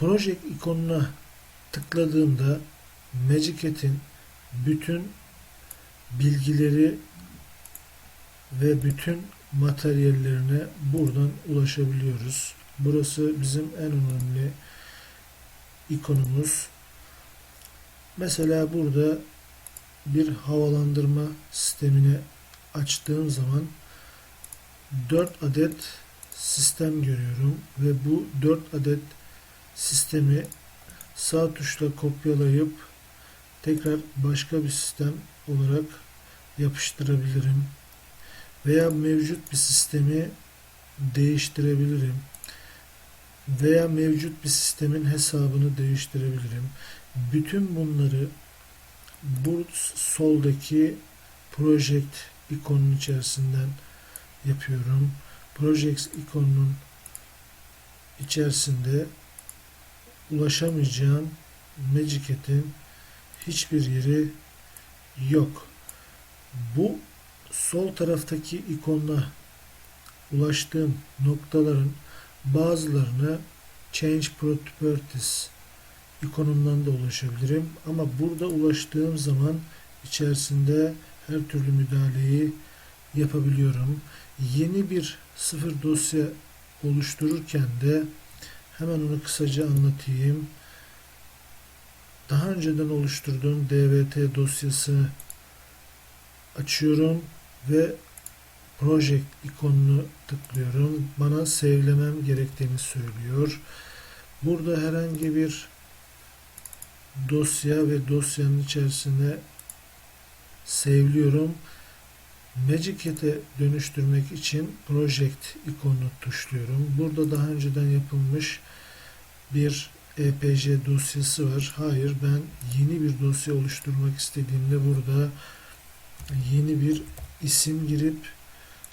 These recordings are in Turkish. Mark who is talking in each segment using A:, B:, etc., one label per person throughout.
A: Project ikonuna tıkladığımda Magicet'in bütün bilgileri ve bütün materyallerine buradan ulaşabiliyoruz. Burası bizim en önemli ikonumuz. Mesela burada bir havalandırma sistemini açtığım zaman 4 adet sistem görüyorum ve bu 4 adet sistemi sağ tuşla kopyalayıp tekrar başka bir sistem olarak yapıştırabilirim veya mevcut bir sistemi değiştirebilirim veya mevcut bir sistemin hesabını değiştirebilirim. Bütün bunları bu soldaki project ikonun içerisinden yapıyorum. Project ikonunun içerisinde ulaşamayacağım Magicet'in hiçbir yeri yok. Bu sol taraftaki ikonla ulaştığım noktaların bazılarına Change Properties ikonundan da ulaşabilirim. Ama burada ulaştığım zaman içerisinde her türlü müdahaleyi yapabiliyorum. Yeni bir sıfır dosya oluştururken de hemen onu kısaca anlatayım. Daha önceden oluşturduğum DVT dosyasını açıyorum ve Project ikonunu tıklıyorum. Bana save'lemem gerektiğini söylüyor. Burada herhangi bir dosya ve dosyanın içerisine save'liyorum. Magicet'e dönüştürmek için Project ikonunu tuşluyorum. Burada daha önceden yapılmış bir EPJ dosyası var. Hayır ben yeni bir dosya oluşturmak istediğimde burada yeni bir isim girip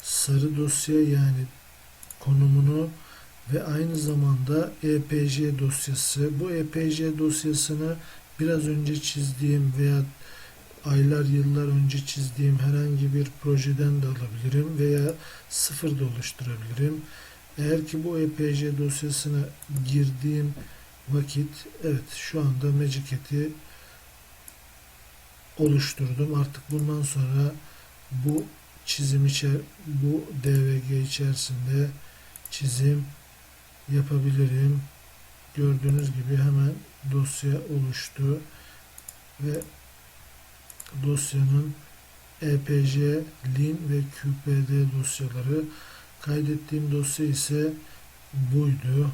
A: sarı dosya yani konumunu ve aynı zamanda EPJ dosyası. Bu EPJ dosyasını biraz önce çizdiğim veya aylar yıllar önce çizdiğim herhangi bir projeden de alabilirim veya sıfır da oluşturabilirim. Eğer ki bu EPJ dosyasına girdiğim vakit evet şu anda Magicet'i oluşturdum. Artık bundan sonra bu çizim içer bu DVG içerisinde çizim yapabilirim. Gördüğünüz gibi hemen dosya oluştu ve dosyanın EPJ, LIN ve QPD dosyaları kaydettiğim dosya ise buydu.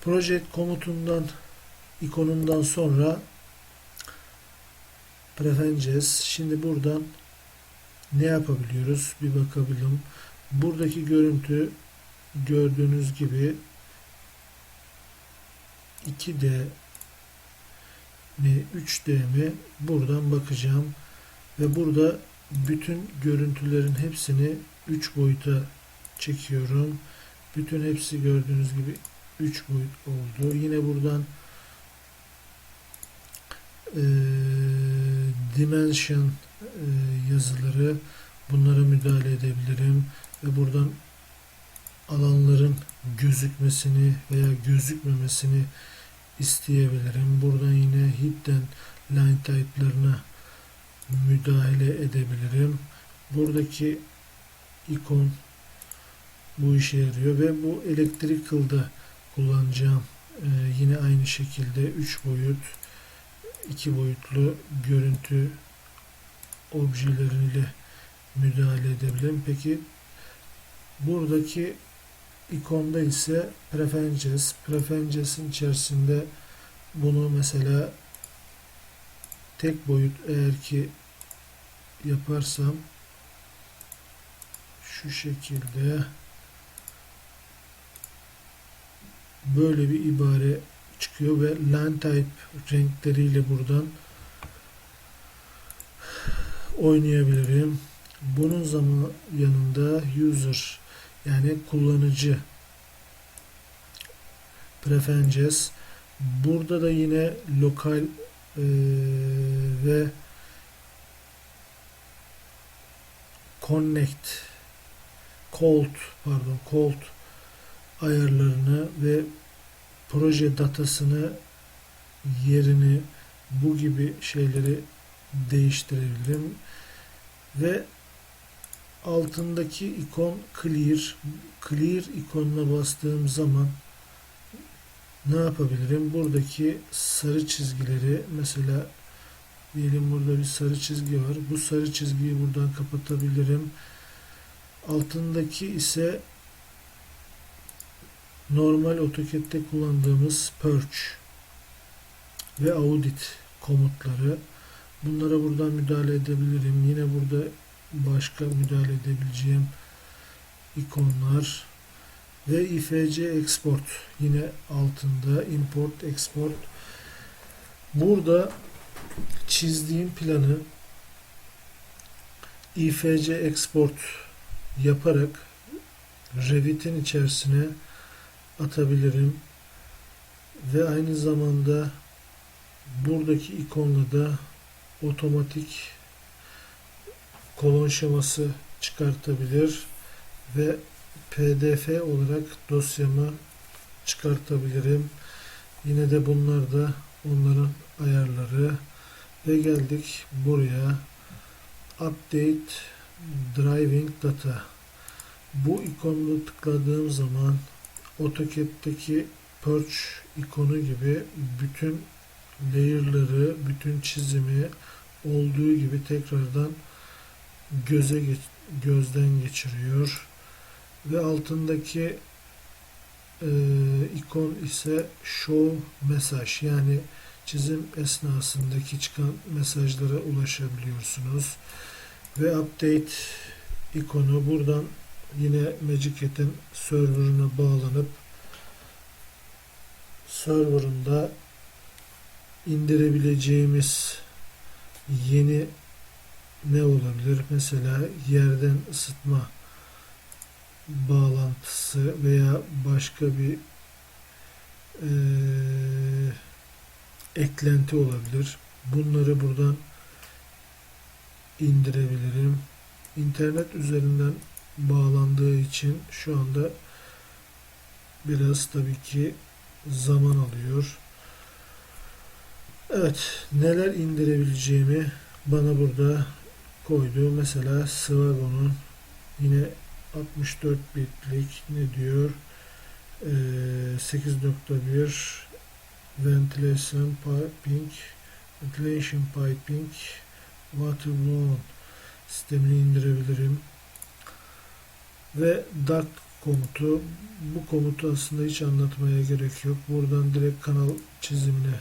A: Project komutundan ikonundan sonra Preferences. Şimdi buradan ne yapabiliyoruz? Bir bakalım. Buradaki görüntü gördüğünüz gibi 2D mi 3D mi buradan bakacağım ve burada bütün görüntülerin hepsini 3 boyuta çekiyorum. Bütün hepsi gördüğünüz gibi 3 boyut oldu. Yine buradan eee dimension e, yazıları bunlara müdahale edebilirim ve buradan alanların gözükmesini veya gözükmemesini isteyebilirim. Buradan yine hidden line type'larına müdahale edebilirim. Buradaki ikon bu işe yarıyor ve bu electrical'da kullanacağım. Ee, yine aynı şekilde 3 boyut iki boyutlu görüntü objeleriyle müdahale edebilirim. Peki buradaki ikonda ise preferences. Preferences'in içerisinde bunu mesela tek boyut eğer ki yaparsam şu şekilde böyle bir ibare çıkıyor ve line type renkleriyle buradan oynayabilirim. Bunun zaman yanında user yani kullanıcı. Preferences. Burada da yine lokal e, ve connect cold pardon cold ayarlarını ve proje datasını yerini bu gibi şeyleri değiştirebilirim. Ve altındaki ikon clear clear ikonuna bastığım zaman ne yapabilirim? Buradaki sarı çizgileri mesela diyelim burada bir sarı çizgi var. Bu sarı çizgiyi buradan kapatabilirim. Altındaki ise normal AutoCAD'de kullandığımız purge ve audit komutları. Bunlara buradan müdahale edebilirim. Yine burada başka müdahale edebileceğim ikonlar ve ifc export yine altında import export. Burada çizdiğim planı ifc export yaparak Revit'in içerisine atabilirim ve aynı zamanda buradaki ikonla da otomatik kolon şeması çıkartabilir ve pdf olarak dosyamı çıkartabilirim. Yine de bunlar da onların ayarları. Ve geldik buraya. Update driving data. Bu ikonunu tıkladığım zaman AutoCAD'deki purge ikonu gibi bütün layer'ları, bütün çizimi olduğu gibi tekrardan göze gözden geçiriyor ve altındaki e, ikon ise show mesaj yani çizim esnasındaki çıkan mesajlara ulaşabiliyorsunuz. Ve update ikonu buradan yine Magicet'in serverına bağlanıp serverında indirebileceğimiz yeni ne olabilir? Mesela yerden ısıtma bağlantısı veya başka bir e, eklenti olabilir. Bunları buradan indirebilirim. İnternet üzerinden bağlandığı için şu anda biraz tabii ki zaman alıyor. Evet, neler indirebileceğimi bana burada koydu. Mesela Swago'nun yine 64 bitlik ne diyor? Ee, 8.1 ventilation piping ventilation piping waterborne sistemini indirebilirim ve duct komutu bu komutu aslında hiç anlatmaya gerek yok buradan direkt kanal çizimine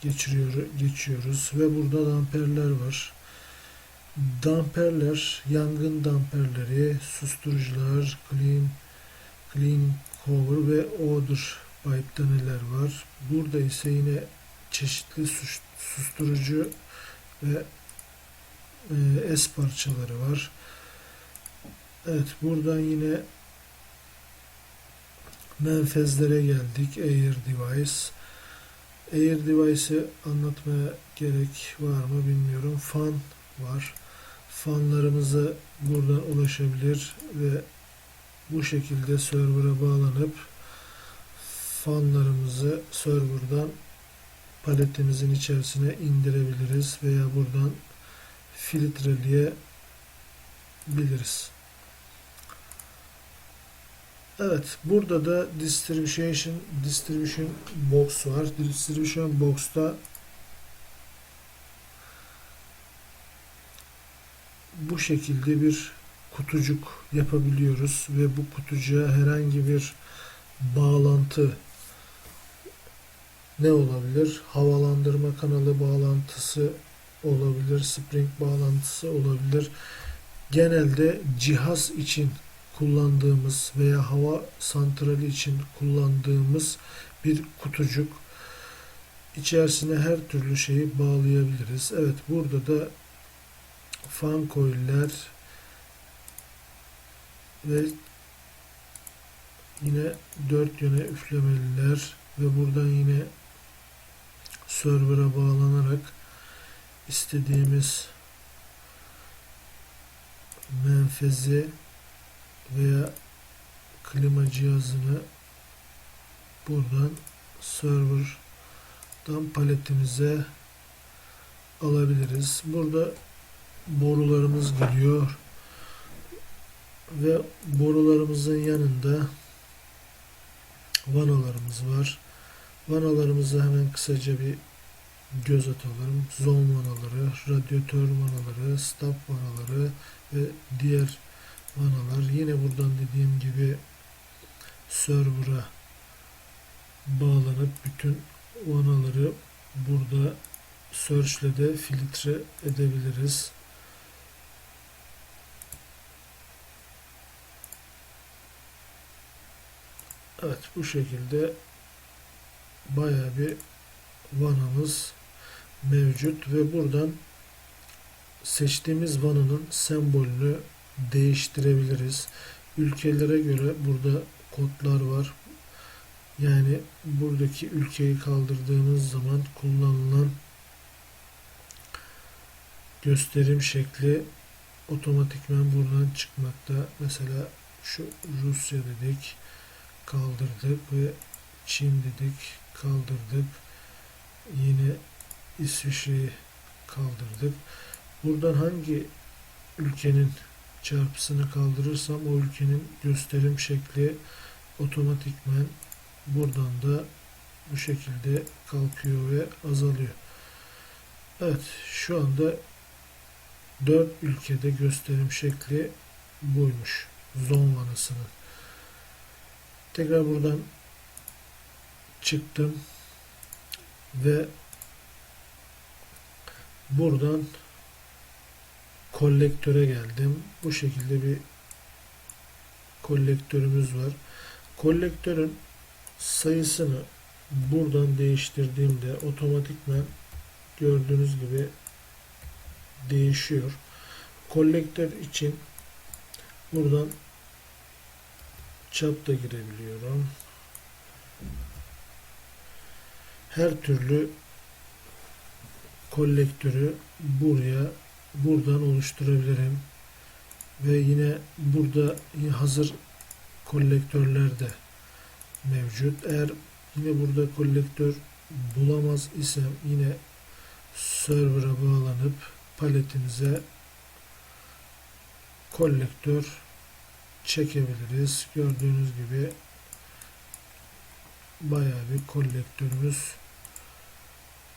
A: geçiriyor, geçiyoruz ve burada damperler var damperler yangın damperleri susturucular clean clean cover ve odor pipe neler var burada ise yine çeşitli susturucu ve e, S parçaları var Evet buradan yine menfezlere geldik. Air Device. Air Device'i anlatmaya gerek var mı bilmiyorum. Fan var. Fanlarımıza buradan ulaşabilir ve bu şekilde server'a bağlanıp fanlarımızı server'dan paletimizin içerisine indirebiliriz veya buradan filtreleyebiliriz. Evet, burada da distribution distribution box var. Distribution box'ta bu şekilde bir kutucuk yapabiliyoruz ve bu kutucuğa herhangi bir bağlantı ne olabilir? Havalandırma kanalı bağlantısı olabilir, spring bağlantısı olabilir. Genelde cihaz için kullandığımız veya hava santrali için kullandığımız bir kutucuk. İçerisine her türlü şeyi bağlayabiliriz. Evet burada da fan coil'ler ve yine dört yöne üflemeliler ve buradan yine server'a bağlanarak istediğimiz menfezi veya klima cihazını buradan server'dan paletimize alabiliriz. Burada borularımız geliyor ve borularımızın yanında vanalarımız var. Vanalarımıza hemen kısaca bir göz atalım. Zon vanaları, radyatör vanaları, stop vanaları ve diğer vanalar. Yine buradan dediğim gibi server'a bağlanıp bütün vanaları burada search ile de filtre edebiliriz. Evet bu şekilde baya bir vanamız mevcut ve buradan seçtiğimiz vananın sembolünü değiştirebiliriz. Ülkelere göre burada kodlar var. Yani buradaki ülkeyi kaldırdığımız zaman kullanılan gösterim şekli otomatikman buradan çıkmakta. Mesela şu Rusya dedik kaldırdık ve Çin dedik kaldırdık. Yine İsviçre'yi kaldırdık. Buradan hangi ülkenin çarpısını kaldırırsam o ülkenin gösterim şekli otomatikmen buradan da bu şekilde kalkıyor ve azalıyor. Evet şu anda 4 ülkede gösterim şekli buymuş. Zon vanasının. Tekrar buradan çıktım ve buradan kolektöre geldim. Bu şekilde bir kolektörümüz var. Kolektörün sayısını buradan değiştirdiğimde otomatikman gördüğünüz gibi değişiyor. Kolektör için buradan çap da girebiliyorum. Her türlü kolektörü buraya buradan oluşturabilirim. Ve yine burada hazır kolektörler de mevcut. Eğer yine burada kolektör bulamaz isem yine server'a bağlanıp paletimize kolektör çekebiliriz. Gördüğünüz gibi bayağı bir kolektörümüz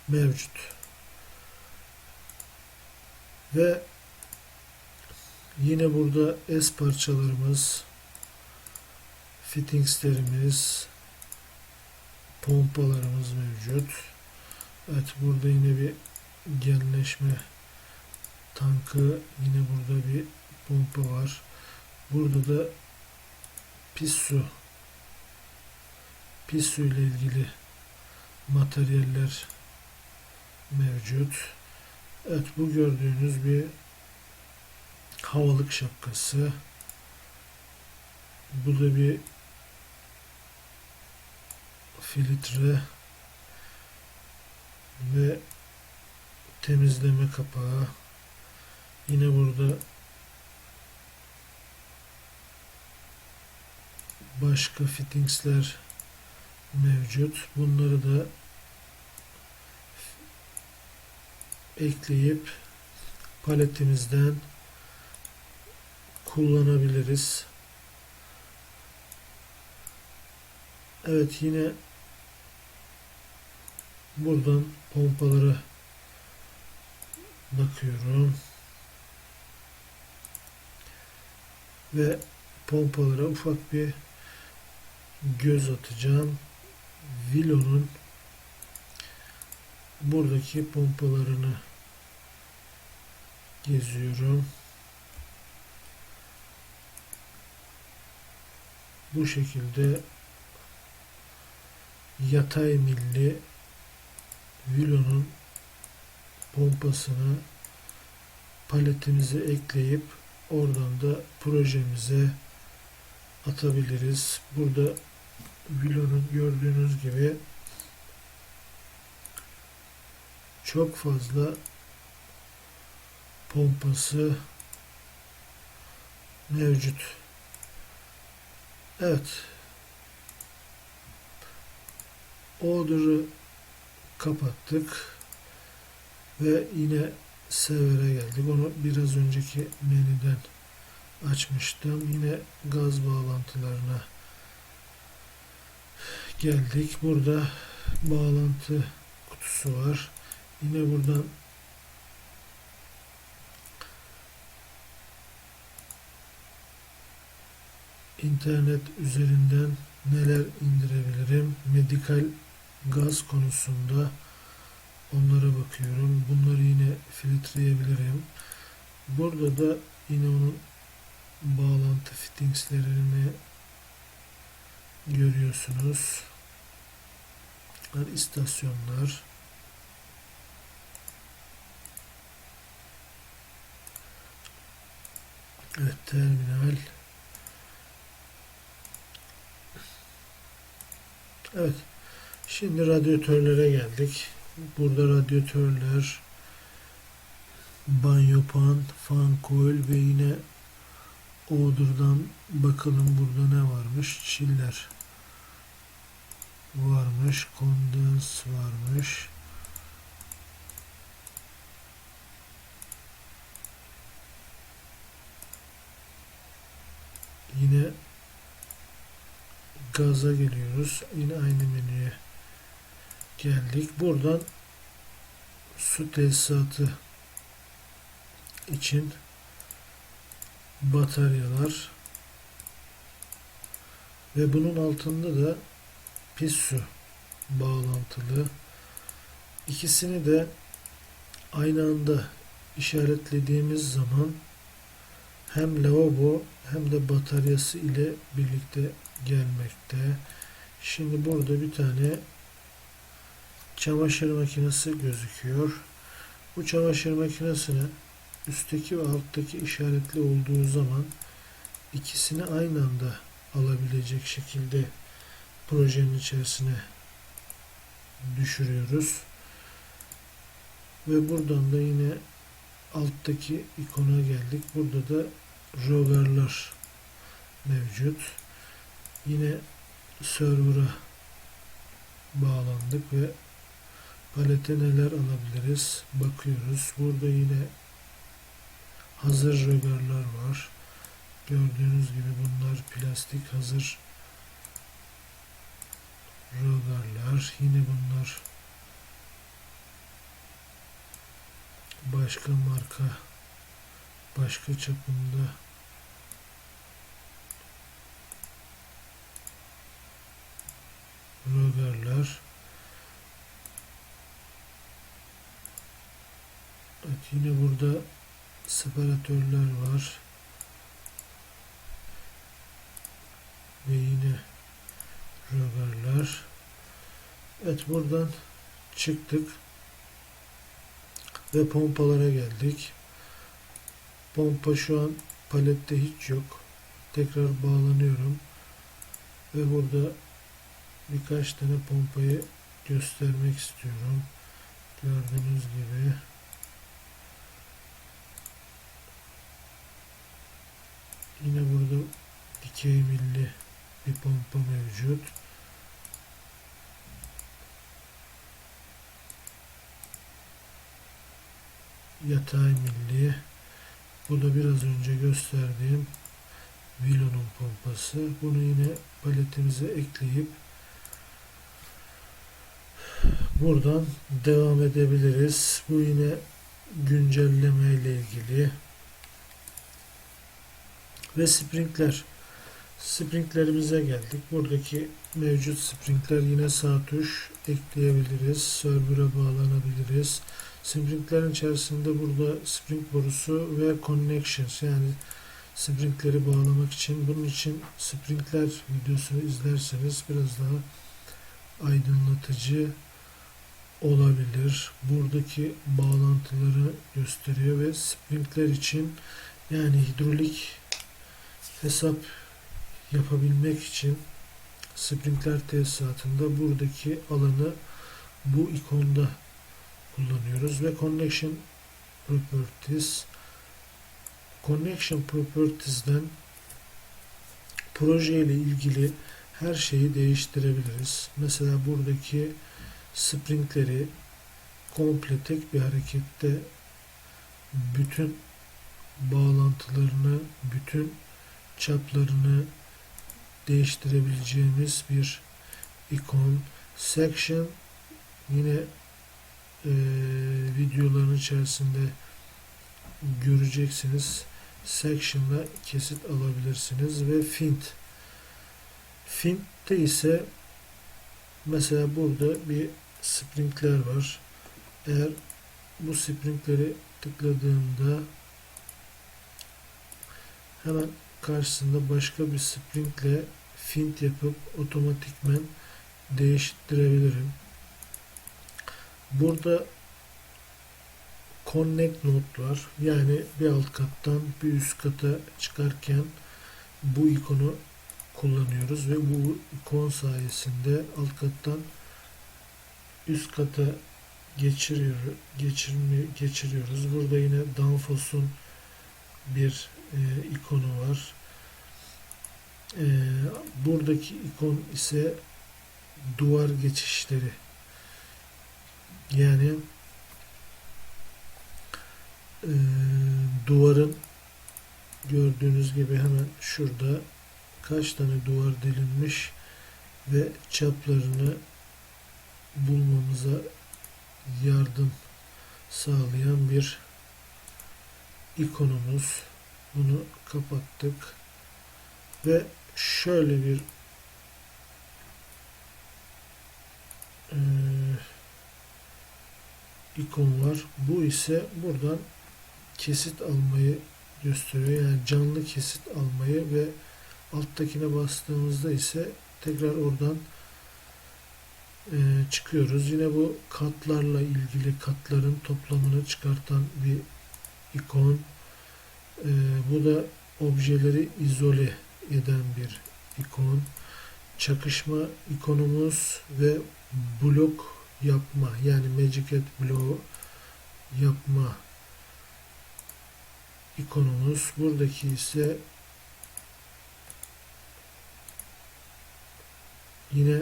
A: mevcut. Ve yine burada S parçalarımız, fittingslerimiz, pompalarımız mevcut. Evet burada yine bir genleşme tankı yine burada bir pompa var. Burada da pis su pis su ile ilgili materyaller mevcut. Evet bu gördüğünüz bir havalık şapkası. Bu da bir filtre ve temizleme kapağı. Yine burada başka fittingsler mevcut. Bunları da ekleyip paletimizden kullanabiliriz. Evet yine buradan pompalara bakıyorum. Ve pompalara ufak bir göz atacağım. Vilo'nun buradaki pompalarını geziyorum. Bu şekilde yatay milli Vilo'nun pompasını paletimize ekleyip oradan da projemize atabiliriz. Burada Vilo'nun gördüğünüz gibi çok fazla pompası mevcut. Evet. order'ı kapattık ve yine server'e geldik. Onu biraz önceki menüden açmıştım. Yine gaz bağlantılarına geldik. Burada bağlantı kutusu var. Yine buradan internet üzerinden neler indirebilirim? Medikal gaz konusunda onlara bakıyorum. Bunları yine filtreyebilirim. Burada da yine onun bağlantı fittingslerini görüyorsunuz. Bunlar istasyonlar. Evet terminal. Evet. Şimdi radyatörlere geldik. Burada radyatörler, banyo pan, fan coil ve yine Order'dan bakalım burada ne varmış. Chiller varmış. Kondens varmış. Yine gaza geliyoruz. Yine aynı menüye geldik. Buradan su tesisatı için bataryalar ve bunun altında da pis su bağlantılı. İkisini de aynı anda işaretlediğimiz zaman hem lavabo hem de bataryası ile birlikte gelmekte. Şimdi burada bir tane çamaşır makinesi gözüküyor. Bu çamaşır makinesine üstteki ve alttaki işaretli olduğu zaman ikisini aynı anda alabilecek şekilde projenin içerisine düşürüyoruz. Ve buradan da yine alttaki ikona geldik. Burada da roverlar mevcut. Yine server'a bağlandık ve palete neler alabiliriz bakıyoruz. Burada yine hazır rögarlar var. Gördüğünüz gibi bunlar plastik hazır rögarlar. Yine bunlar başka marka başka çapında rögarlar. Evet yine burada separatörler var. Ve rögarlar. Evet buradan çıktık. Ve pompalara geldik. Pompa şu an palette hiç yok. Tekrar bağlanıyorum. Ve burada birkaç tane pompayı göstermek istiyorum. Gördüğünüz gibi Yine burada dikey milli bir pompa mevcut. Yatay milli. Bu da biraz önce gösterdiğim Vilo'nun pompası. Bunu yine paletimize ekleyip buradan devam edebiliriz. Bu yine güncelleme ile ilgili ve springler. Springlerimize geldik. Buradaki mevcut springler yine sağ tuş ekleyebiliriz. Server'a bağlanabiliriz. Springlerin içerisinde burada spring borusu ve connections yani springleri bağlamak için bunun için springler videosunu izlerseniz biraz daha aydınlatıcı olabilir. Buradaki bağlantıları gösteriyor ve springler için yani hidrolik hesap yapabilmek için Sprinkler tesisatında buradaki alanı bu ikonda kullanıyoruz ve Connection Properties Connection Properties'den proje ile ilgili her şeyi değiştirebiliriz. Mesela buradaki springleri komple tek bir harekette bütün bağlantılarını, bütün çaplarını değiştirebileceğimiz bir ikon. Section yine e, videoların içerisinde göreceksiniz. Section'la kesit alabilirsiniz ve Fint. Fint'te ise mesela burada bir springler var. Eğer bu springleri tıkladığımda hemen karşısında başka bir springle fint yapıp otomatikmen değiştirebilirim. Burada connect node var. Yani bir alt kattan bir üst kata çıkarken bu ikonu kullanıyoruz ve bu ikon sayesinde alt kattan üst kata geçiriyor, geçirmi, geçiriyoruz. Burada yine Danfoss'un bir e, ikonu var. E, buradaki ikon ise duvar geçişleri. Yani e, duvarın gördüğünüz gibi hemen şurada kaç tane duvar delinmiş ve çaplarını bulmamıza yardım sağlayan bir ikonumuz. Bunu kapattık. Ve şöyle bir e, ikon var. Bu ise buradan kesit almayı gösteriyor. Yani canlı kesit almayı ve alttakine bastığımızda ise tekrar oradan e, çıkıyoruz. Yine bu katlarla ilgili katların toplamını çıkartan bir ikon. E, bu da objeleri izole eden bir ikon. Çakışma ikonumuz ve blok yapma yani Magic Hat bloğu yapma ikonumuz. Buradaki ise yine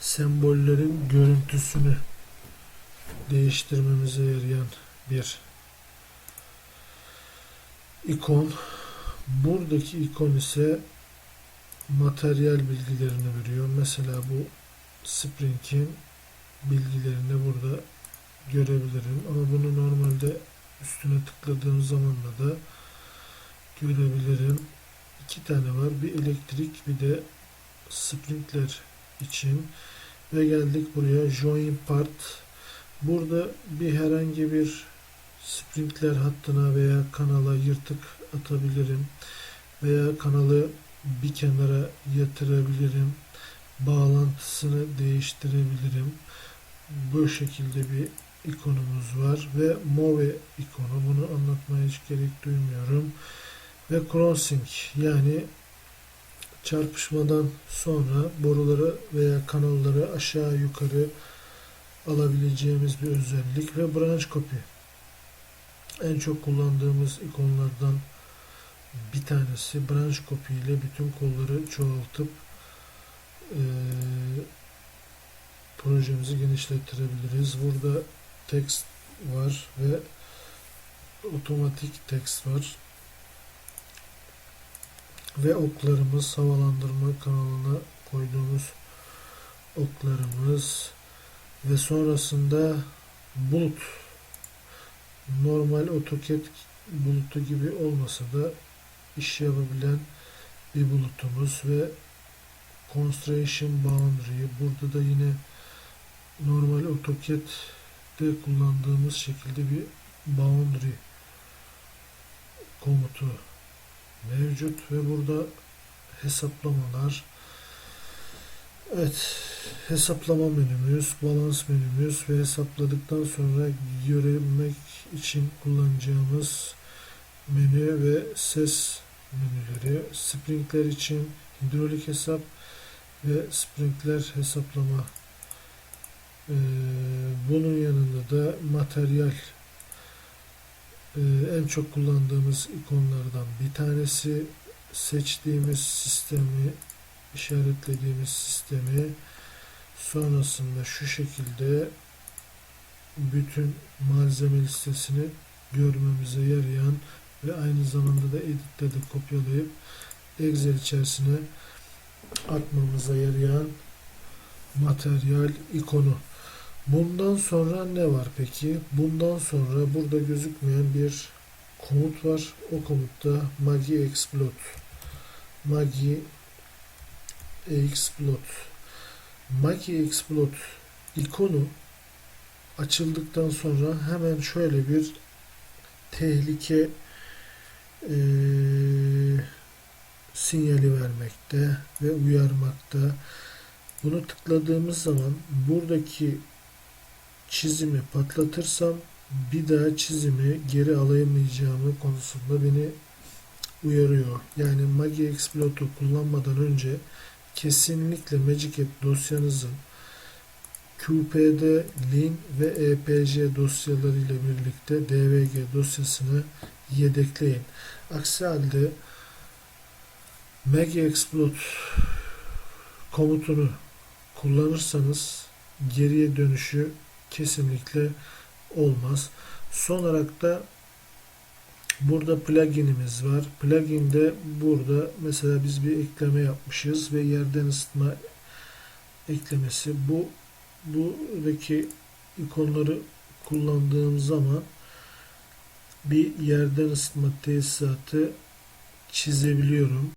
A: sembollerin görüntüsünü değiştirmemize yarayan bir ikon. Buradaki ikon ise materyal bilgilerini veriyor. Mesela bu Spring'in bilgilerini burada görebilirim. Ama bunu normalde üstüne tıkladığım zaman da görebilirim. İki tane var. Bir elektrik bir de Springler için ve geldik buraya join part burada bir herhangi bir sprinkler hattına veya kanala yırtık atabilirim veya kanalı bir kenara yatırabilirim. Bağlantısını değiştirebilirim. Bu şekilde bir ikonumuz var ve Move ikonu. Bunu anlatmaya hiç gerek duymuyorum. Ve crossing yani çarpışmadan sonra boruları veya kanalları aşağı yukarı alabileceğimiz bir özellik ve branch copy en çok kullandığımız ikonlardan bir tanesi branch copy ile bütün kolları çoğaltıp e, projemizi genişlettirebiliriz. Burada text var ve otomatik text var ve oklarımız havalandırma kanalına koyduğumuz oklarımız ve sonrasında bulut normal AutoCAD bulutu gibi olmasa da iş yapabilen bir bulutumuz ve Constraint Boundary. Burada da yine normal AutoCAD'de kullandığımız şekilde bir boundary komutu mevcut ve burada hesaplamalar Evet hesaplama menümüz, balans menümüz ve hesapladıktan sonra görmek için kullanacağımız menü ve ses menüleri, springler için hidrolik hesap ve springler hesaplama. Ee, bunun yanında da materyal ee, en çok kullandığımız ikonlardan bir tanesi seçtiğimiz sistemi işaretlediğimiz sistemi sonrasında şu şekilde bütün malzeme listesini görmemize yarayan ve aynı zamanda da editte de kopyalayıp Excel içerisine atmamıza yarayan materyal ikonu. Bundan sonra ne var peki? Bundan sonra burada gözükmeyen bir komut var. O komutta Magi Explode. Magi Explode. Magi Explode ikonu açıldıktan sonra hemen şöyle bir tehlike eee, sinyali vermekte ve uyarmakta. Bunu tıkladığımız zaman buradaki çizimi patlatırsam bir daha çizimi geri alamayacağımı konusunda beni uyarıyor. Yani Magi Exploit'u kullanmadan önce kesinlikle Magic dosyanızın QPD, Lin ve EPG dosyaları ile birlikte DVG dosyasını yedekleyin. Aksi halde Magi Exploit komutunu kullanırsanız geriye dönüşü kesinlikle olmaz. Son olarak da burada pluginimiz var. Pluginde burada mesela biz bir ekleme yapmışız ve yerden ısıtma eklemesi. Bu buradaki ikonları kullandığım zaman bir yerden ısıtma tesisatı çizebiliyorum.